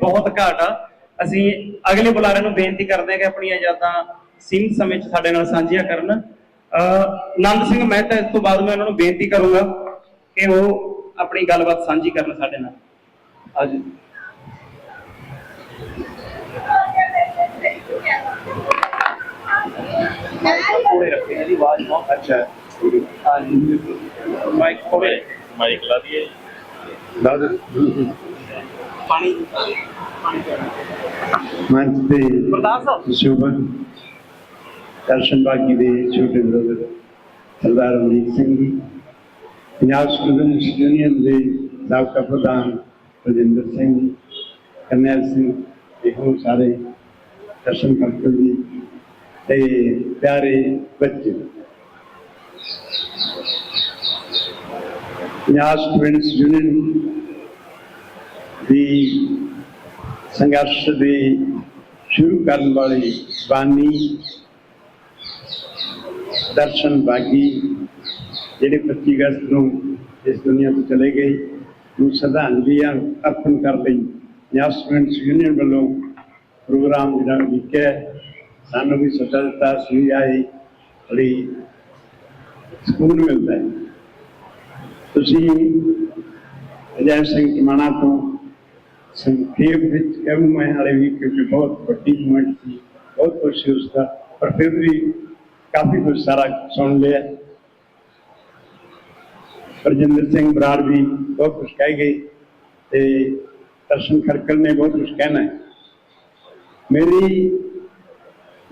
ਬਹੁਤ ਘਾਟ ਆ। ਅਸੀਂ ਅਗਲੇ ਬੁਲਾਰੇ ਨੂੰ ਬੇਨਤੀ ਕਰਦੇ ਹਾਂ ਕਿ ਆਪਣੀਆਂ ਯਾਦਾਂ ਸੀਮਿਤ ਸਮੇਂ 'ਚ ਸਾਡੇ ਨਾਲ ਸਾਂਝੀਆਂ ਕਰਨ। ਨੰਦ ਸਿੰਘ ਮਹਿਤਾ ਇਸ ਤੋਂ ਬਾਅਦ ਮੈਂ ਉਹਨਾਂ ਨੂੰ ਬੇਨਤੀ ਕਰੂੰਗਾ ਕਿ ਉਹ ਆਪਣੀ ਗੱਲਬਾਤ ਸਾਂਝੀ ਕਰਨ ਸਾਡੇ ਨਾਲ। ਅੱਜ ਕੋਲੇ ਰੱਖੇ ਜੀ ਆਵਾਜ਼ ਬਹੁਤ ਅੱਛਾ ਹਾਂਜੀ ਮਾਈਕ ਕੋਲੇ ਮਾਈਕ ਲਾ ਦਈਏ। ਦਾਦ ਪਾਣੀ ਮੰਚ ਤੇ ਪ੍ਰਦਾਸ ਸਾਹਿਬ ਸ਼ੋਭਨ ਦਰਸ਼ਨ ਬਾਗੀ ਦੇ ਛੋਟੇ ਬ੍ਰਦਰ ਸਰਦਾਰ ਅਮਰੀਕ ਸਿੰਘ ਜੀ ਪੰਜਾਬ ਸਟੂਡੈਂਟਸ ਯੂਨੀਅਨ ਦੇ ਸਾਬਕਾ ਪ੍ਰਧਾਨ ਰਜਿੰਦਰ ਸਿੰਘ ਜੀ ਕਰਨੈਲ ਸਿੰਘ ਤੇ ਹੋਰ ਸਾਰੇ ਦਰਸ਼ਨ ਕਰਦੇ ਜੀ ਤੇ ਪਿਆਰੇ ਬੱਚੇ। ਪੰਜਾਬ ਸਟੂਡੈਂਟਸ ਯੂਨੀਅਨ ਦੀ ਸੰਘਰਸ਼ ਦੇ ਸ਼ੁਰੂ ਕਰਨ ਵਾਲੇ ਬਾਨੀ ਦਰਸ਼ਨ ਬਾਗੀ ਜਿਹੜੇ 25 ਅਗਸਤ ਨੂੰ ਇਸ ਦੁਨੀਆ ਤੋਂ ਚਲੇ ਗਏ, ਨੂੰ ਸ਼ਰਧਾਂਜਲੀ ਅਰਪਣ ਕਰ ਲਈ। ਪੰਜਾਬ ਸਟੂਡੈਂਟਸ ਯੂਨੀਅਨ ਵੱਲੋਂ ਪ੍ਰੋਗਰਾਮ ਜਿਹੜਾ ਲਿਖਿਆ ਸਾਨੂੰ ਵੀ ਸੱਦਾ ਦਿੱਤਾ ਸੀ ਆਈ ਬੜੀ ਸਕੂਨ ਮਿਲਦਾ ਹੈ। ਤੁਸੀਂ ਅਜੈ ਸਿੰਘ ਟਮਾਣਾ ਤੋਂ ਸੰਖੇਪ ਵਿੱਚ ਕਹੂੰ ਮੈਂ ਹਾਲੇ ਵੀ ਕਿਉਂਕਿ ਬਹੁਤ ਵੱਡੀ ਮੂਵਮੈਂਟ ਸੀ, ਬਹੁਤ ਕੁਛ ਸੀ ਉਸਦਾ ਪਰ ਫਿਰ ਵੀ ਕਾਫੀ ਕੁਝ ਸਾਰਾ ਸੁਣ ਲਿਆ। ਰਜਿੰਦਰ ਸਿੰਘ ਬਰਾੜ ਵੀ ਬਹੁਤ ਕੁਝ ਕਹਿ ਗਏ ਤੇ ਦਰਸ਼ਨ ਖੜਕਲ ਨੇ ਬਹੁਤ ਕੁਝ ਕਹਿਣਾ ਹੈ। ਮੇਰੀ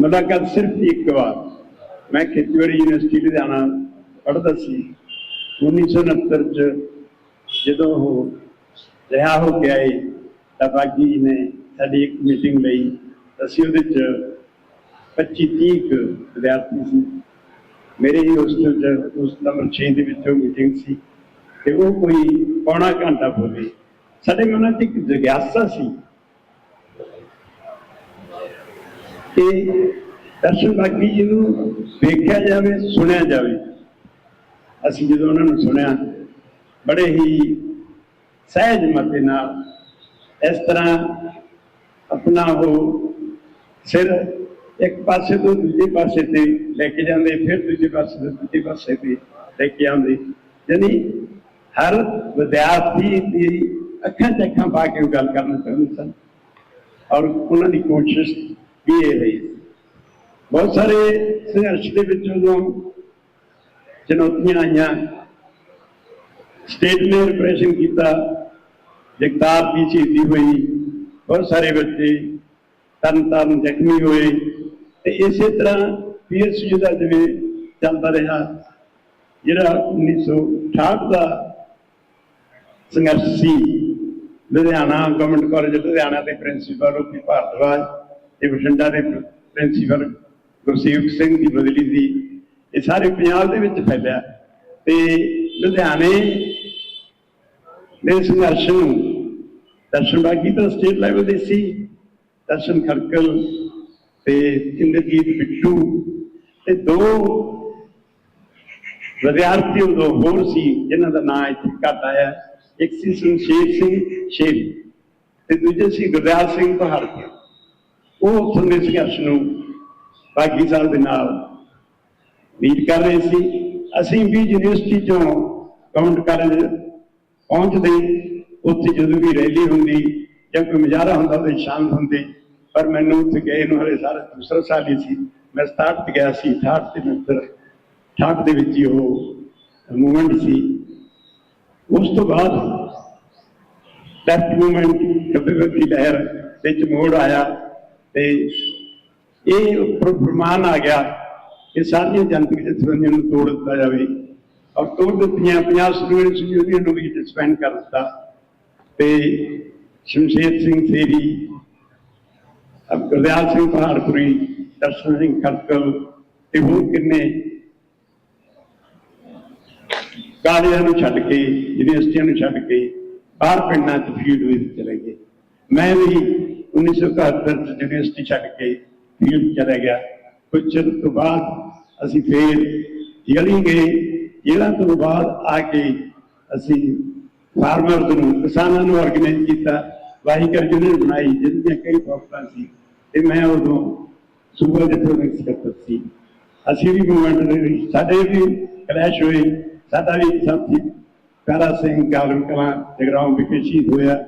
ਮੁਲਾਕਾਤ ਸਿਰਫ ਇੱਕ ਵਾਰ। ਮੈਂ ਖੇਤੀਬਾੜੀ ਯੂਨੀਵਰਸਿਟੀ ਲੁਧਿਆਣਾ ਪੜ੍ਹਦਾ ਸੀ। 1969 ਚ ਜਦੋਂ ਉਹ ਰਿਹਾ ਹੋ ਕੇ ਆਏ ਤਾਂ ਬਾਗੀ ਜੀ ਨੇ ਸਾਡੀ ਇੱਕ ਮੀਟਿੰਗ ਲਈ, ਅਸੀਂ ਉਹਦੇ ਚ 25 30 ਵਿਦਿਆਰਥੀ ਸੀ। ਮੇਰੇ ਹੀ ਹੋਸਟਲ ਚ, ਉਸ ਨੰਬਰ 6 ਦੇ ਵਿੱਚ ਉਹ ਮੀਟਿੰਗ ਸੀ ਤੇ ਉਹ ਕੋਈ ਪੌਣਾ ਘੰਟਾ ਬੋਲੇ ਸਾਡੇ ਮਨਾਂ 'ਚ ਇੱਕ ਜਗਿਆਸਾ ਸੀ ਕਿ ਦਰਸ਼ਨ ਬਾਗੀ ਜੀ ਨੂੰ ਦੇਖਿਆ ਜਾਵੇ, ਸੁਣਿਆ ਜਾਵੇ। ਅਸੀਂ ਜਦੋਂ ਉਹਨਾਂ ਨੂੰ ਸੁਣਿਆ, ਬੜੇ ਹੀ ਸਹਿਜ ਮਤੇ ਨਾਲ ਇਸ ਤਰ੍ਹਾਂ ਆਪਣਾ ਉਹ ਸਿਰ ਇੱਕ ਪਾਸੇ ਤੋਂ ਦੂਜੇ ਪਾਸੇ ਤੇ ਲੈ ਕੇ ਜਾਂਦੇ, ਫਿਰ ਦੂਜੇ ਪਾਸੇ ਤੋਂ ਦੂਜੇ ਪਾਸੇ ਤੇ ਲੈ ਕੇ ਆਉਂਦੇ। ਯਾਨੀ ਹਰ ਵਿਦਿਆਰਥੀ ਦੀ ਅੱਖਾਂ 'ਚ ਅੱਖਾਂ ਪਾ ਕੇ ਉਹ ਗੱਲ ਕਰਨਾ ਚਾਹੁੰਦੇ ਸਨ। ਔਰ ਉਹਨਾਂ ਦੀ ਕੋਸ਼ਿਸ਼ ਵੀ ਇਹ ਰਹੀ। ਬਹੁਤ ਸਾਰੇ ਸੰਘਰਸ਼ ਦੇ ਵਿੱਚ ਉਦੋਂ ਚੁਣੌਤੀਆਂ ਆਈਆਂ। ਸਟੇਟ ਨੇ ਰਿਪਰੈਸ਼ਨ ਕੀਤਾ। ਜਗਤਾਰ ਦੀ ਸ਼ਹੀਦੀ ਹੋਈ, ਬਹੁਤ ਸਾਰੇ ਬੱਚੇ ਤਰਨ ਤਾਰਨ ਜ਼ਖਮੀ ਹੋਏ ਤੇ ਇਸੇ ਤਰ੍ਹਾਂ ਪੀਐਸਯੂ ਦਾ ਜਿਵੇਂ ਚੱਲਦਾ ਰਿਹਾ, ਜਿਹੜਾ 1968 ਦਾ ਸੰਘਰਸ਼ ਸੀ। ਲੁਧਿਆਣਾ ਗਵਰਨਮੈਂਟ ਕਾਲਜ ਲੁਧਿਆਣਾ ਦੇ ਪ੍ਰਿੰਸੀਪਲ ਉਹ ਭਾਰਦਵਾਜ ਤੇ ਬਠਿੰਡਾ ਦੇ ਪ੍ਰਿੰਸੀਪਲ ਗੁਰਸੇਵਕ ਸਿੰਘ ਦੀ ਬਦਲੀ ਸੀ ਇਹ ਸਾਰੇ ਪੰਜਾਬ ਦੇ ਵਿੱਚ ਫੈਲਿਆ ਤੇ ਲੁਧਿਆਣੇ ਦੇ ਸੰਘਰਸ਼ ਨੂੰ ਦਰਸ਼ਨ ਬਾਗੀ ਤਾਂ ਸਟੇਟ ਲੈਵਲ ਦੇ ਸੀ। ਦਰਸ਼ਨ ਖੜਕਲ ਤੇ ਇੰਦਰਜੀਤ ਬਿੱਟੂ ਤੇ ਦੋ ਵਿਦਿਆਰਥੀ ਉਦੋਂ ਹੋਰ ਸੀ ਜਿਨ੍ਹਾਂ ਦਾ ਨਾਮ ਇੱਥੇ ਘੱਟ ਆਇਆ। ਇੱਕ ਸੀ ਸ਼ਮਸ਼ੇਰ ਸਿੰਘ ਸ਼ੇਰੀ ਤੇ ਦੂਜੇ ਸੀ ਗੁਰਦਿਆਲ ਸਿੰਘ ਪਹਾੜਪੁਰ ਉਹ ਉੱਥੋਂ ਸੰਘਰਸ਼ ਨੂੰ ਬਾਗੀ ਸਾਹਿਬ ਦੇ ਨਾਲ ਲੀਡ ਕਰ ਰਹੇ ਸੀ। ਅਸੀਂ ਵੀ ਯੂਨੀਵਰਸਿਟੀ ਚੋਂ ਕਾਉਂਟ ਕਾਲਜ ਪਹੁੰਚਦੇ ਉੱਥੇ ਜਦੋਂ ਵੀ ਰੈਲੀ ਹੁੰਦੀ, ਜਾਂ ਕੋਈ ਮੁਜ਼ਾਹਰਾ ਹੁੰਦਾ, ਉਹਦੇ ਸ਼ਾਮਲ ਹੁੰਦੇ, ਪਰ ਮੈਨੂੰ ਉੱਥੇ ਗਏ ਨੂੰ ਹਲੇ ਸਾਰਾ ਦੂਸਰਾ ਸਾਲ ਹੀ ਸੀ। ਮੈਂ 67 ਤੇ ਗਿਆ ਸੀ 68 ਦੇ ਨੰਤਰ 68 ਦੇ ਵਿੱਚ ਹੀ ਉਹ ਮੂਵਮੈਂਟ ਸੀ। ਉਸ ਤੋਂ ਬਾਅਦ ਲੈਫਟ ਮੂਵਮੈਂਟ ਕਬੀਰਤੀ ਲਹਿਰ ਵਿੱਚ ਮੋੜ ਆਇਆ ਤੇ ਇਹ ਉੱਪਰ ਫਰਮਾਨ ਆ ਗਿਆ ਕਿ ਸਾਰੀਆਂ ਜਨਤਕ ਜਥੇਬੰਦੀਆਂ ਨੂੰ ਤੋੜ ਦਿੱਤਾ ਜਾਵੇ। ਔਰ ਤੋੜ ਦਿੱਤੀਆਂ ਪੰਜਾਬ ਸਟੂਡੈਂਟਸ ਯੂਨੀਅਨ ਨੂੰ ਵੀ ਡਿਸਪੈਂਡ ਕਰ ਦਿੱਤਾ। ਤੇ ਸ਼ਮਸ਼ੇਰ ਸਿੰਘ ਸੇਰੀ ਅਬ ਗੁਰਦਿਆਲ ਸਿੰਘ ਪਹਾੜਪੁਰੀ ਦਰਸ਼ਨ ਸਿੰਘ ਖੜਕਲ ਤੇ ਹੋਰ ਕਿੰਨੇ ਕਾਲਜਾਂ ਨੂੰ ਛੱਡ ਕੇ ਯੂਨੀਵਰਸਿਟੀਆਂ ਨੂੰ ਛੱਡ ਕੇ ਬਾਹਰ ਪਿੰਡਾਂ 'ਚ ਫੀਲਡ ਵਿੱਚ ਚਲੇ ਗਏ ਮੈਂ ਵੀ 1971 ਚ ਯੂਨੀਵਰਸਿਟੀ ਛੱਡ ਕੇ ਫੀਲਡ ਚਲਾ ਗਿਆ ਕੁਝ ਚਿਰ ਤੋਂ ਬਾਅਦ ਅਸੀਂ ਫੇਰ ਜਲੀ ਗਏ ਜਿਹੜਾ ਤੋਂ ਬਾਅਦ ਆ ਕੇ ਅਸੀਂ ਫਾਰਮਰਸ ਨੂੰ ਕਿਸਾਨਾਂ ਨੂੰ ਆਰਗੇਨਾਈਜ਼ ਕੀਤਾ ਵਾਹੀਕਰ ਯੂਨੀਅਨ ਬਣਾਈ, ਜਿਹਦੀਆਂ ਕਈ ਪ੍ਰੋਫਟਾਂ ਸੀ। ਤੇ ਮੈਂ ਉਦੋਂ ਸੂਬਾ ਜਥੇਦਾਰ ਸਕੱਤਰ ਸੀ। ਅਸੀਂ ਵੀ ਮੂਵਮੈਂਟ ਦੇ ਵਿੱਚ ਸਾਡੇ ਵੀ ਕਲੈਸ਼ ਹੋਏ, ਸਾਡਾ ਵੀ ਸਾਥੀ ਕਾਲਾ ਸਿੰਘ ਗਾਲੂ ਕਲਾਂ, ਜਗਰਾਉਂ ਵਿਖੇ ਸ਼ਹੀਦ ਹੋਇਆ।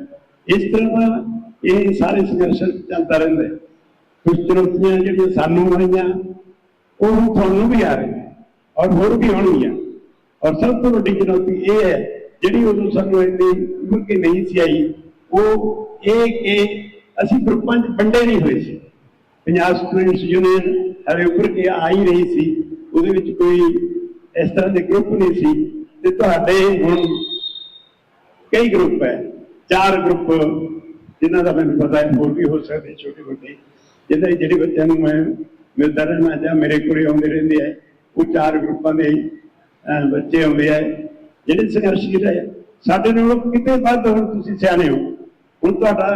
ਇਸ ਤਰ੍ਹਾਂ ਇਹ ਸਾਰੇ ਸੰਘਰਸ਼ ਚੱਲਦਾ ਰਹਿੰਦਾ ਹੈ। ਕੁਝ ਚੁਣੌਤੀਆਂ ਜਿਹੜੀਆਂ ਸਾਨੂੰ ਆਈਆਂ, ਉਹ ਤੁਹਾਨੂੰ ਵੀ ਆ ਰਹੀਆਂ ਔਰ ਹੋਰ ਵੀ ਆਉਣਗੀਆਂ। ਔਰ ਸਭ ਤੋਂ ਵੱਡੀ ਚੁਣੌਤੀ ਇਹ ਹੈ ਜਿਹੜੀ ਉਦੋਂ ਸਾਨੂੰ ਇੰਨੀ ਉਮਰ ਕੇ ਨਹੀਂ ਸੀ ਆਈ, ਉਹ ਇਹ ਕਿ ਅਸੀਂ ਗਰੁੱਪਾਂ 'ਚ ਵੰਡੇ ਨਹੀਂ ਹੋਏ ਸੀ। ਪੰਜਾਬ ਸਟੂਡੈਂਟਸ ਯੂਨੀਅਨ ਹਰੇ ਉੱਪਰ ਕੇ ਆ ਹੀ ਰਹੀ ਸੀ। ਉਹਦੇ ਵਿੱਚ ਕੋਈ ਇਸ ਤਰ੍ਹਾਂ ਦੇ ਗਰੁੱਪ ਨਹੀਂ ਸੀ। ਤੇ ਤੁਹਾਡੇ ਹੁਣ ਕਈ ਗਰੁੱਪ ਹੈ। ਚਾਰ ਗਰੁੱਪ ਜਿਨ੍ਹਾਂ ਦਾ ਮੈਨੂੰ ਪਤਾ ਹੈ, ਹੋਰ ਵੀ ਹੋ ਸਕਦੇ ਛੋਟੇ ਵੱਡੇ ਜਿਹਦੇ ਜਿਹੜੇ ਬੱਚਿਆਂ ਨੂੰ ਮੈਂ ਮਿਲਦਾ ਰਹਿਣਾ ਜਾਂ ਮੇਰੇ ਕੋਲੇ ਆਉਂਦੇ ਰਹਿੰਦੇ ਆ, ਉਹ ਚਾਰ ਗਰੁੱਪਾਂ ਦੇ ਬੱਚੇ ਆਉਂਦੇ ਆ। ਜਿਹੜੇ ਸੰਘਰਸ਼ੀ ਰਹੇ ਸਾਡੇ ਨਾਲੋਂ ਕਿਤੇ ਵੱਧ ਹੁਣ ਤੁਸੀਂ ਸਿਆਣੇ ਹੋ। ਹੁਣ ਤੁਹਾਡਾ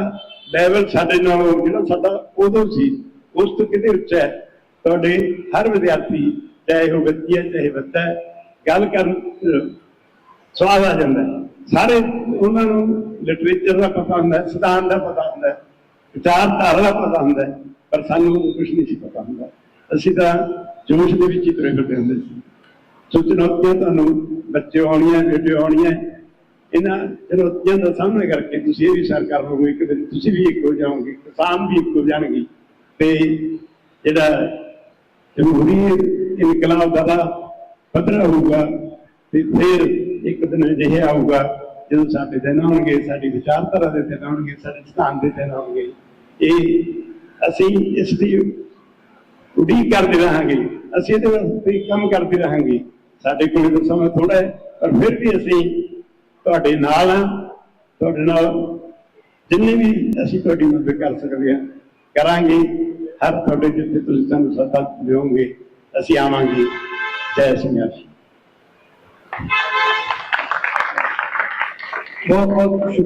ਲੈਵਲ ਸਾਡੇ ਨਾਲੋਂ ਜਿਹੜਾ ਸਾਡਾ ਉਦੋਂ ਸੀ, ਉਸ ਤੋਂ ਕਿਤੇ ਉੱਚਾ ਹੈ। ਤੁਹਾਡੇ ਹਰ ਵਿਦਿਆਰਥੀ, ਚਾਹੇ ਉਹ ਬੱਚੀ ਹੈ, ਚਾਹੇ ਬੱਚਾ ਹੈ, ਗੱਲ ਕਰਨ ਸਵਾਦ ਆ ਜਾਂਦਾ ਸਾਰੇ ਉਹਨਾਂ ਨੂੰ ਲਿਟਰੇਚਰ ਦਾ ਪਤਾ ਹੁੰਦਾ ਸਿਧਾਂਤ ਦਾ ਪਤਾ ਹੁੰਦਾ ਵਿਚਾਰਧਾਰਾ ਦਾ ਪਤਾ ਹੁੰਦਾ ਪਰ ਸਾਨੂੰ ਕੁਝ ਨਹੀਂ ਸੀ ਪਤਾ ਹੁੰਦਾ। ਅਸੀਂ ਤਾਂ ਜੋਸ਼ ਦੇ ਵਿੱਚ ਹੀ ਤੁਰੇ ਫਿਰਦੇ ਹੁੰਦੇ ਸੀ। ਸੋ ਚੁਣੌਤੀਆਂ ਤੁਹਾਨੂੰ ਬੱਚੇ ਆਉਣੀਆਂ ਬੇਟੇ ਆਉਣੀਆਂ ਇਹਨਾਂ ਚੁਣੌਤੀਆਂ ਦਾ ਸਾਹਮਣਾ ਕਰਕੇ ਤੁਸੀਂ ਇਹ ਵੀ ਸਰ ਕਰ ਲਓਗੇ ਇੱਕ ਦਿਨ ਤੁਸੀਂ ਵੀ ਇੱਕ ਹੋ ਜਾਓਗੇ, ਕਿਸਾਨ ਵੀ ਇੱਕ ਹੋ ਜਾਣਗੇ। ਤੇ ਜਿਹੜਾ ਜਮਹੂਰੀ ਇਨਕਲਾਬ ਦਾ ਪੱਧਰ ਹੋਊਗਾ ਤੇ ਫਿਰ ਇੱਕ ਦਿਨ ਅਜਿਹਾ ਆਊਗਾ, ਜਦੋਂ ਸਾਡੇ ਦਿਨ ਆਉਣਗੇ, ਸਾਡੀ ਵਿਚਾਰਧਾਰਾ ਦੇ ਦਿਨ ਆਉਣਗੇ, ਸਾਡੇ ਸਿਧਾਂਤ ਦੇ ਦਿਨ ਆਉਣਗੇ। ਇਹ ਅਸੀਂ ਇਸ ਦੀ ਉਡੀਕ ਕਰਦੇ ਰਹਾਂਗੇ, ਅਸੀਂ ਇਹਦੇ ਵਾਸਤੇ ਕੰਮ ਕਰਦੇ ਰਹਾਂਗੇ। ਸਾਡੇ ਕੋਲ ਤਾਂ ਸਮਾਂ ਥੋੜਾ ਹੈ, ਪਰ ਫਿਰ ਵੀ ਅਸੀਂ ਤੁਹਾਡੇ ਨਾਲ ਹਾਂ, ਤੁਹਾਡੇ ਨਾਲ ਜਿੰਨੇ ਵੀ ਅਸੀਂ ਤੁਹਾਡੀ ਮਦਦ ਕਰ ਸਕਦੇ ਹਾਂ, ਕਰਾਂਗੇ। ਹਰ ਤੁਹਾਡੇ ਜਿੱਥੇ ਤੁਸੀਂ ਸਾਨੂੰ ਸੱਦਾ ਦਿਓਗੇ, ਅਸੀਂ ਆਵਾਂਗੇ। ਜੈ ਸੰਘਰਸ਼ ਬਹੁਤ ਬਹੁਤ